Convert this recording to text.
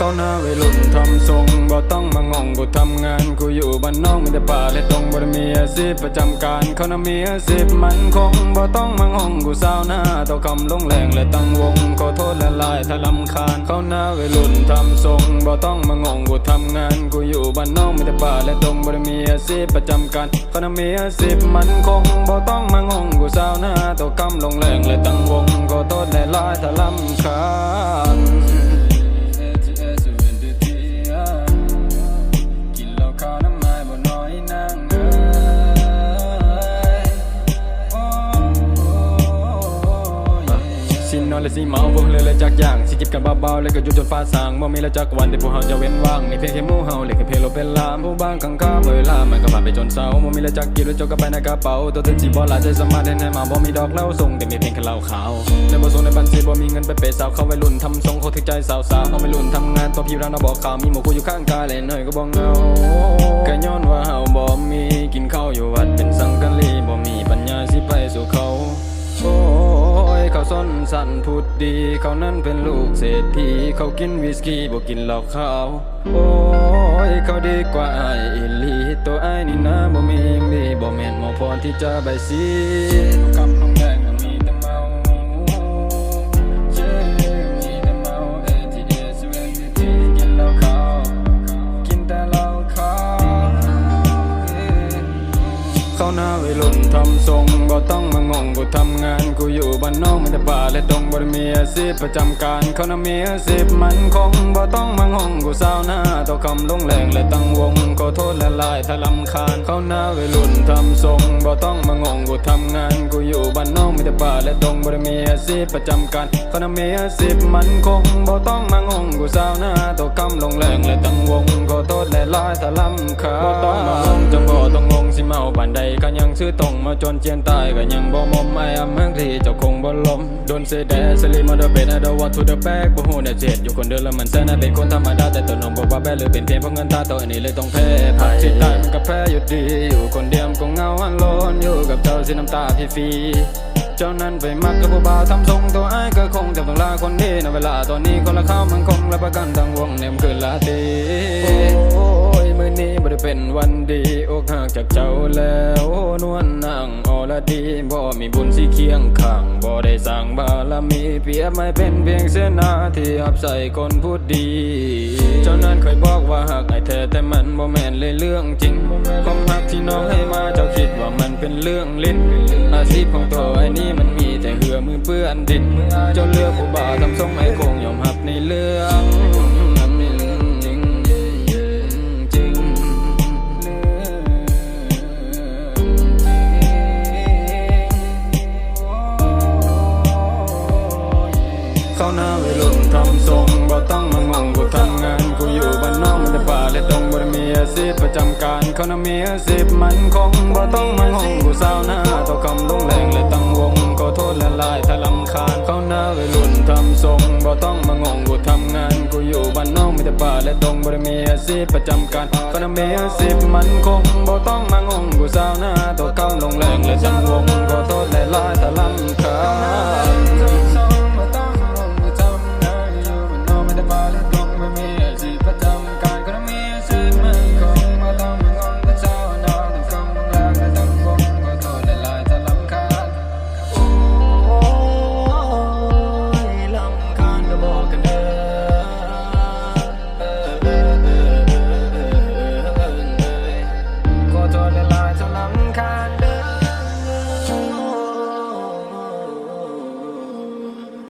เขาหน้าวัยรุ่นทำทรงบ่ต้องมางงกูทำงาน กูอยู่บ้านนอกมีแต่ป่าและตรงบ่ได้มีอาชีพประจำการเขาหน้ามีอาชีพมันคงบ่ต้องมางงกูสาวหน้าต่อคำลงแรงและตั้งวงขอโทษและลายถ้าลำคาญเขาหน้าวัยรุ่นทำทรงบ่ต้องมางงกูทำงาน กูอยู่บ้านนอกมีแต่ป่าและตรงบ่ได้มีอาชีพประจำการเขาหน้ามีอาชีพมันคงบ่ต้องมางงกูสาวหน้าต่อคำลงแรงและตั้งวงขอโทษและลายถ้าลำคาญ สินอนและสิเมาพวกเลยเลยจักอย่างสิจิบกันเบาๆเลยก็ยู่จนฟ้าสางบ่มีแล้วจักวันที่พวกเฮาจะเว้นว่างนี่เพียงแค่มู่เฮาเลยแค่เพลโลเป็นลามผู้บ้างข้างข้าเวลามันก็ผ่านไปจนเศร้าบ่มีแล้วจักกินแล้วจกกันไปในกระเป๋าตัวตึงสิบ่หลายใจสมารถได้แน่มาบ่มีดอกเหล้าส่งแต่มีเพียงแค่เหล้าขาวในบ่ส่งในบัญชีบ่มีเงินไปเปย์สาวเข้าวัยรุ่นทำทรงเขาถึกใจสาวๆเขาวัยรุ่นทำงานตัวพี่ร้านเราบอกข่าวมีหมู่กูอยู่ข้างกายเลยหน่อยก็บ่เงาก็ย้อนว่าเฮาบ่มีกินข้าวอยู่วัดเป็นสังกัลีบ่มีปัญญาสิไปสู่เขา ส้นสันพูดดี เขานั้นเป็นลูกเศรษฐีเขากินวิสกี้บ่กินเหล้าขาว โอ้ยเขาดีกว่าไอ้อิลีตัวไอ้นี่นะบ่มีดีบ่แม่นหมอพรที่จะใบสีคำน้องแดง เขาหน้าวัยรุ่นทำทรงบ่ต้องมางงกูทำงานกูอยู่บ้านนอกมันจะป่าและดงบ่ได้มีอาชีพประจำการเขาน่ะมีอาชีพมันคงบ่ต้องมางงกูสาวหน้าต่อคำลงแรงและตั้งวงขอโทษและลายถ้าลำคาญเขาหน้าวัยรุ่นทำทรงบ่ต้องมางงกูทำงานกูอยู่บ้านนอก แต่ป่าและดงบ่ได้มีอาชีพประจำการเขาน่ะมีอาชีพมันคงบ่ต้องมางงกูสาวหน้าต่อคำลงแรงและตั้งวงขอโทษและลายถ้าลำคาญบ่ต้องมางงจังบ่ต้องงงสิเมาปานใดก็ยังซื้อตรงมาจนเจียนตายก็ยังบ่มอมไม่อำเมืองที่เจ้าคงบ่ลมโดนเสยแดสลีมาเดอเบนอเดอวัตถุเดอแบกบ่ฮู้เนี่ยเจ็ดอยู่คนเดียวแล้วมันแซ่นะเป็นคนธรรมดาแต่ตัวน้องบอกว่าแบหรือเป็นเพียงเพราะเงินตาตัวนี้เลยต้องแพ้ผักที่ตายมันก็แพ้อยู่ดีอยู่คนเดียวมันก็เหงาอันโลนอยู่กับเจ้าสิน้ำตาฟรีๆ เจ้านั้นไปมักกับผู้บ่าวทำทรงตัวไอ้ก็คงจะต้องลาคนที่ในเวลาตอนนี้คนละข้าวมันคงรับประกันทางวงเนี่ยมันคือลาตีโอ้ยมื้อนี้บ่ได้เป็นวันดีอกหักจากเจ้าแล้ว นวลนางอรดีบ่มีบุญสิเคียงข้างบ่ได้สร้างบารมีเปียบไม่เป็นเพียงเสนาที่อับใส่คนพูดดี เจ้านั้นเคยบอกว่าหักไอ้แท้แต่มันบ่แม่นเลยเรื่องจริงความหักที่น้องให้มาเจ้าคิดว่ามันเป็นเรื่องเล่นอาชีพของตัวไอ้นี่มันมีแต่เหือมือเปื้อนดินเจ้าเลือกผู้บ่าวทำทรงไอ้คงยอมรับในเรื่อง เขาหน้าวัยรุ่นทำทรงบ่ต้องมางงกูทำงานกูอยู่บ้านนอกมันแต่ป่าและดงบ่ได้มีอาชีพประจำการเขาน่ะมีอาชีพมันคงบ่ต้องมางงกูสาวหน้าต่อคำลงแรงและตั้งวงขอโทษและลายถ้าลำคาญเขาหน้าวัยรุ่นทำทรงบ่ต้องมางงกูทำงานกูอยู่บ้านนอกมีแต่ป่าและดงบ่ได้มีอาชีพประจำการเขาน่ะมีอาชีพมันคง